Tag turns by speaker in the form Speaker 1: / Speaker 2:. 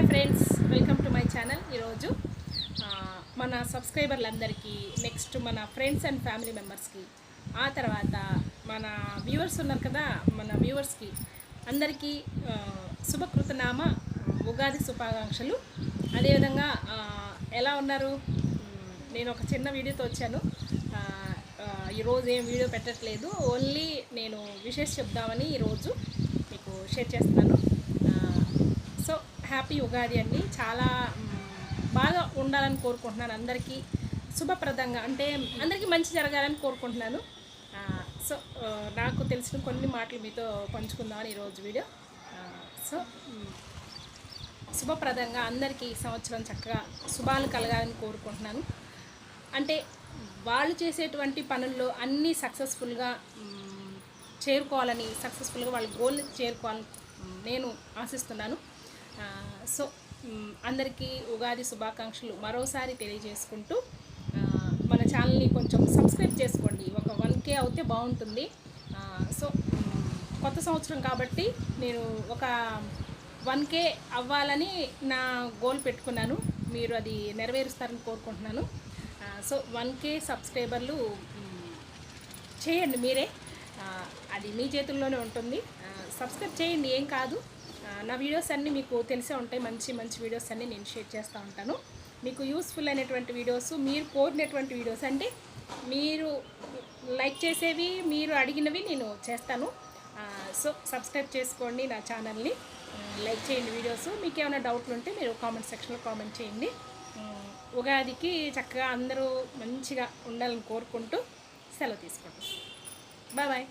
Speaker 1: Hi friends welcome to my channel ఈరోజు. మన సబ్స్క్రైబర్లందరికీ నెక్స్ట్ మన ఫ్రెండ్స్ అండ్ ఫ్యామిలీ మెంబర్స్కి ఆ తర్వాత మన వ్యూవర్స్ ఉన్నారు కదా మన వ్యూవర్స్కి అందరికీ శుభకృతనామ ఉగాది శుభాకాంక్షలు. అదేవిధంగా ఎలా ఉన్నారు? నేను ఒక చిన్న వీడియోతో వచ్చాను. ఈరోజు ఏం వీడియో పెట్టట్లేదు. ఓన్లీ నేను విషెస్ చెప్దామని ఈరోజు మీకు షేర్ చేస్తున్నాను. హ్యాపీ ఉగాది అండి. చాలా బాగా ఉండాలని కోరుకుంటున్నాను అందరికీ. శుభప్రదంగా అంటే అందరికీ మంచి జరగాలని కోరుకుంటున్నాను. సో నాకు తెలిసిన కొన్ని మాటలు మీతో పంచుకుందామని ఈరోజు వీడియో. సో శుభప్రదంగా అందరికీ ఈ సంవత్సరం చక్కగా శుభాలు కలగాలని కోరుకుంటున్నాను. అంటే వాళ్ళు చేసేటువంటి పనుల్లో అన్నీ సక్సెస్ఫుల్గా చేరుకోవాలని సక్సెస్ఫుల్గా వాళ్ళ గోల్ని చేరుకోవాలని నేను ఆశిస్తున్నాను. సో అందరికీ ఉగాది శుభాకాంక్షలు మరోసారి తెలియజేసుకుంటూ మన ఛానల్ని కొంచెం సబ్స్క్రైబ్ చేసుకోండి. ఒక వన్ కే అవుతే బాగుంటుంది. సో కొత్త సంవత్సరం కాబట్టి నేను ఒక వన్ కే అవ్వాలని నా గోల్ పెట్టుకున్నాను. మీరు అది నెరవేరుస్తారని కోరుకుంటున్నాను. సో వన్ కే సబ్స్క్రైబర్లు చేయండి మీరే. అది మీ చేతుల్లోనే ఉంటుంది. సబ్స్క్రైబ్ చేయండి ఏం కాదు. నా వీడియోస్ అన్నీ మీకు తెలిసే ఉంటాయి. మంచి మంచి వీడియోస్ అన్నీ నేను షేర్ చేస్తూ ఉంటాను. మీకు యూస్ఫుల్ అయినటువంటి వీడియోస్ మీరు కోరినటువంటి వీడియోస్ అంటే మీరు లైక్ చేసేవి మీరు అడిగినవి నేను చేస్తాను. సో సబ్స్క్రైబ్ చేసుకోండి నా ఛానల్ని లైక్ చేయండి వీడియోస్ మీకు ఏమైనా డౌట్లు ఉంటే మీరు కామెంట్ సెక్షన్లో కామెంట్ చేయండి. ఉగాదికి చక్కగా అందరూ మంచిగా ఉండాలని కోరుకుంటూ సెలవు తీసుకుంటాం బాయ్ బాయ్